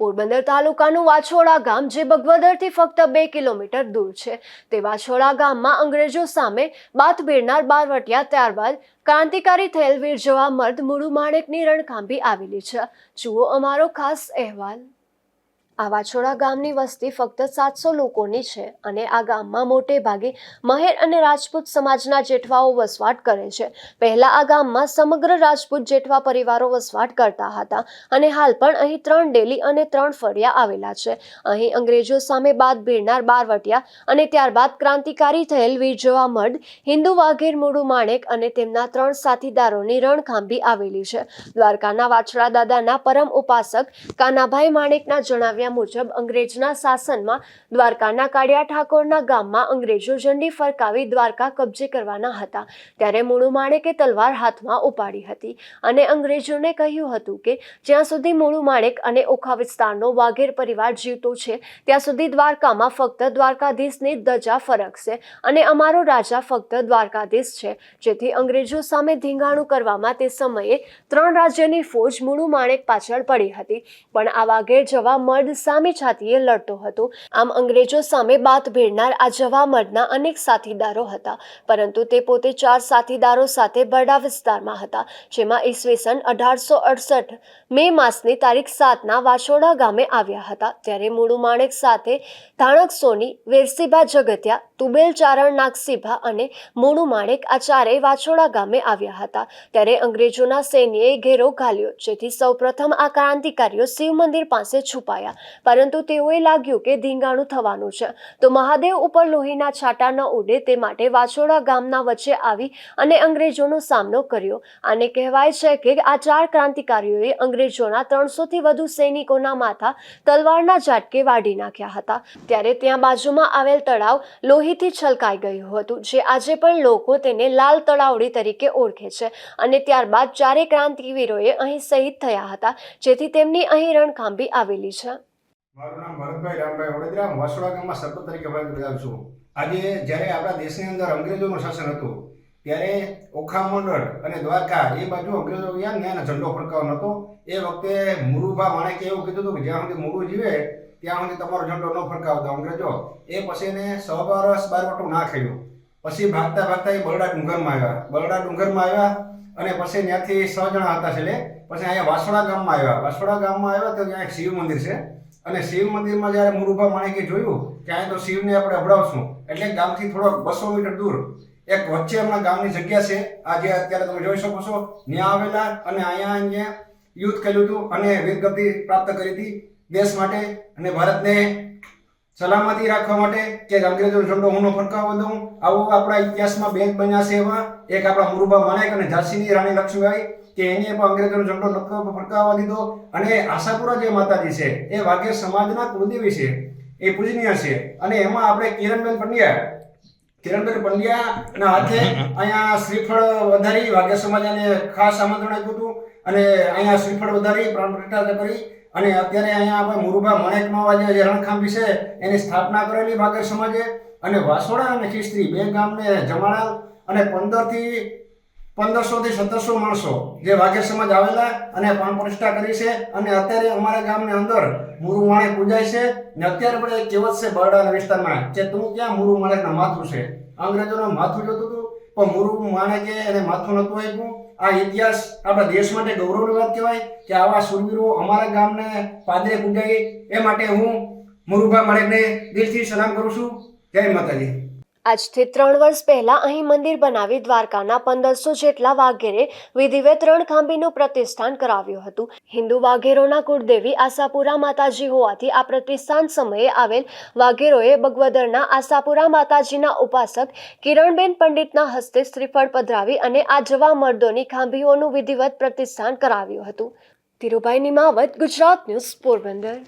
પોરબંદર તાલુકાનું વાછોડા ગામ, જે બગવદરથી ફક્ત બે કિલોમીટર દૂર છે. તે વાછોડા ગામમાં અંગ્રેજો સામે બાત ભીડનાર બારવટિયા ત્યારબાદ ક્રાંતિકારી થયેલ વીર જવા મર્દ મુળુ માણેકની રણખાંભી આવેલી છે. જુઓ અમારો ખાસ અહેવાલ. આ વાછોડા ગામની વસ્તી ફક્ત સાતસો લોકોની છે અને આ ગામમાં મોટે ભાગે મહેર અને રાજપૂત સમાજના જેઠવાઓ વસવાટ કરે છે. પહેલા આ ગામમાં સમગ્ર રાજપૂત જેઠવા પરિવારો વસવાટ કરતા હતા અને હાલ પણ અહીં ત્રણ ડેલી અને ત્રણ ફળિયા આવેલા છે. અહીં અંગ્રેજો સામે બાદ ભીડનાર બારવટિયા અને ત્યારબાદ ક્રાંતિકારી થયેલ વીર જવા મર્દ હિન્દુ વાઘેર મુડુ માણેક અને તેમના ત્રણ સાથીદારોની રણખાંભી આવેલી છે. દ્વારકાના વાછડા દાદાના પરમ ઉપાસક કાનાભાઈ માણેકના જણાવ્યા મુજબ, અંગ્રેજના શાસનમાં દ્વારકાના કાળિયા ઠાકોરના ગામમાં અંગ્રેજો ઝંડી ફરકાવી દ્વારકા કબજે કરવાના હતા. ત્યારે મૂળુ માણેકે તલવાર હાથમાં ઉપાડી હતી અને અંગ્રેજોને કહ્યું હતું કે, જ્યાં સુધી મુળુ માણેક અને ઓખા વિસ્તારનો વાઘેર પરિવાર જીવતો છે, ત્યાં સુધી દ્વારકામાં ફક્ત દ્વારકાધીશની ધજા ફરકશે અને અમારો રાજા ફક્ત દ્વારકાધીશ છે. જેથી અંગ્રેજો સામે ધીંગાણું કરવામાં તે સમયે ત્રણ રાજ્યની ફોજ મુળુ માણેક પાછળ પડી હતી. પણ આ વાઘેર જવા મર્દ સામી છાતીએ લડતો હતો. આમ અંગ્રેજો સામે બાત ભેડનાર આ જવા મર્દના અનેક સાથીદારો હતા, પરંતુ તે પોતે ચાર સાથીદારો સાથે બરડા વિસ્તારમાં હતા, જેમાં ઈસવીસન અઢારસો અડસઠ મે માસની તારીખ સાતના વાછોડા ગામે આવ્યા હતા, ત્યારે મૂળુ માણેક સાથે ધાણક સોની, વેરસીભા જગત્યા, તુબેલ ચારણ નાગસીભા અને મૂળુ માણેક આ ચારેય વાછોડા ગામે આવ્યા હતા. ત્યારે અંગ્રેજોના સૈન્યએ ઘેરો ઘાલ્યો જેથી સૌપ્રથમ આ ક્રાંતિકારીઓ શિવ મંદિર પાસે છુપાયા. પરંતુ તેઓએ લાગ્યું કે ધીંગાણું થવાનું છે. તો મહાદેવ ઉપર લોહીના છાંટા ન ઉડે તે માટે વાછોડા ગામના વચ્ચે આવી અને અંગ્રેજોનો સામનો કર્યો. અને કહેવાય છે કે આ ચાર ક્રાંતિકારીઓએ અંગ્રેજોના ત્રણસોથી વધુ સૈનિકોના માથા તલવારના ઝાટકે વાઢી નાખ્યા હતા. ત્યારે ત્યાં બાજુમાં આવેલ તળાવ લોહીથી છલકાઈ ગયું હતું, જે આજે પણ લોકો તેને લાલ તળાવડી તરીકે ઓળખે છે. અને ત્યારબાદ ચારે ક્રાંતિવીરોએ અહીં શહીદ થયા હતા, જેથી તેમની અહીં રણખાંભી આવેલી છે. મારું નામ ભરતભાઈ રામભાઈ વડોદરા. હું વાસોડા ગામમાં સરપંચ તરીકે ફરજ બજાવું છું. આજે જ્યારે આપણા દેશની અંદર અંગ્રેજોનું શાસન હતું, ત્યારે ઓખા મંડળ અને દ્વારકા એ બાજુ અંગ્રેજો ગયા ને એનો ઝંડો ફરકાવવાનો હતો. એ વખતે મુરુભા માણેકે એવું કીધું હતું કે જ્યાં સુધી મુરુ જીવે, ત્યાં સુધી તમારો ઝંડો ન ફડકાવતા અંગ્રેજો. એ પછી એને સો વર્ષ બારવટું ના ખાયું. પછી ભાગતા ભાગતા એ બરડા ડુંગરમાં આવ્યા. બરડા ડુંગરમાં આવ્યા અને પછી ત્યાંથી છ જણા હતા છેલ્લે. પછી અહીંયા વાસોડા ગામમાં આવ્યા. વાસોડા ગામમાં આવ્યા તો ત્યાં એક શિવ મંદિર છે. અને શિવ મંદિરમાં જ્યારે મુરુભા માણેકે જોયું અહીંયા તો શિવને આપણે અભડાવશું. એટલે ગામથી થોડોક બસો મીટર દૂર, એક વચ્ચે હમણાં ગામની જગ્યા છે. આ જે અત્યારે તમે જોઈ શકો છો, ત્યાં આવેલા અને અહીંયા અહીંયા યુદ્ધ કર્યું હતું અને વીરગતિ પ્રાપ્ત કરી હતી દેશ માટે અને ભારતને સલામતી રાખવા માટે. કે અંગ્રેજો ઝંડો હું ન ફરકાવવા દઉં. આવો આપણા ઇતિહાસમાં બે બન્યા છે એવા એક આપણા મુરુબા માણેક અને ઝાંસીની રાણી લક્ષ્મીબાઈ કે એને પણ અંગ્રેજોનો ઝંડો ફરકાવવા દીધો અને આશાપુરા જે માતાજી છે, એ વાઘેર સમાજના કુળદેવી છે, એ પૂજનીય છે. અને એમાં આપણે કિરણબેન પંડ્યા, કિરણબેન પંડ્યાના હાથે અહીંયા શ્રીફળ વધારી વાઘેર સમાજને ખાસ આમંત્રણ આપ્યું હતું અને અહીંયા શ્રીફળ વધારી, પ્રાણ પ્રતિષ્ઠા કરી અને અત્યારે અહીંયા આપણે મુરુભા મણેક આજે જે રણખાંભી છે, એની સ્થાપના કરેલી વાઘેર સમાજે. અને વાસોડા અને ખિસ્ત્રી બે ગામને જમાડા અને પંદરથી પંદરસો થી સત્તરસો માણસો જે વાઘેર સમાજ આવેલા અને પ્રાણ પ્રતિષ્ઠા કરી છે. અને અત્યારે અમારા ગામની અંદર મુરુ માણેક પૂજાય છે ને અત્યારે પણ એક કહેવત છે બરડાના વિસ્તારમાં કે તું ક્યાં મુરુ માણેકના માથું છે? અંગ્રેજોનું માથું જોતું હતું, પણ મુરુ માણેકે એને માથું નહોતું આપ્યું. આ ઇતિહાસ આપણા દેશ માટે ગૌરવની વાત કહેવાય કે આવા સુરવીરો અમારા ગામને પાદરે પૂજાય. એ માટે હું મુરુભા માણેકને દિલથી સલામ કરું છું. જય માતાજી. આજથી ત્રણ વર્ષ પહેલા અહીં મંદિર બનાવી દ્વારકાના પંદરસો જેટલા વાઘેરે વિધિવે ત્રણ ખાંભીનું પ્રતિષ્ઠાન કરાવ્યું હતું. હિન્દુ વાઘેરોના કુળદેવી આશાપુરા માતાજી હોવાથી આ પ્રતિષ્ઠાન સમયે આવેલ વાઘેરોએ બગવદરના આશાપુરા માતાજીના ઉપાસક કિરણબેન પંડિતના હસ્તે શ્રીફળ પધરાવી અને આ જવા મર્દોની ખાંભીઓનું વિધિવત પ્રતિષ્ઠાન કરાવ્યું હતું. ધીરુભાઈ નિમાવત, ગુજરાત ન્યૂઝ પોરબંદર.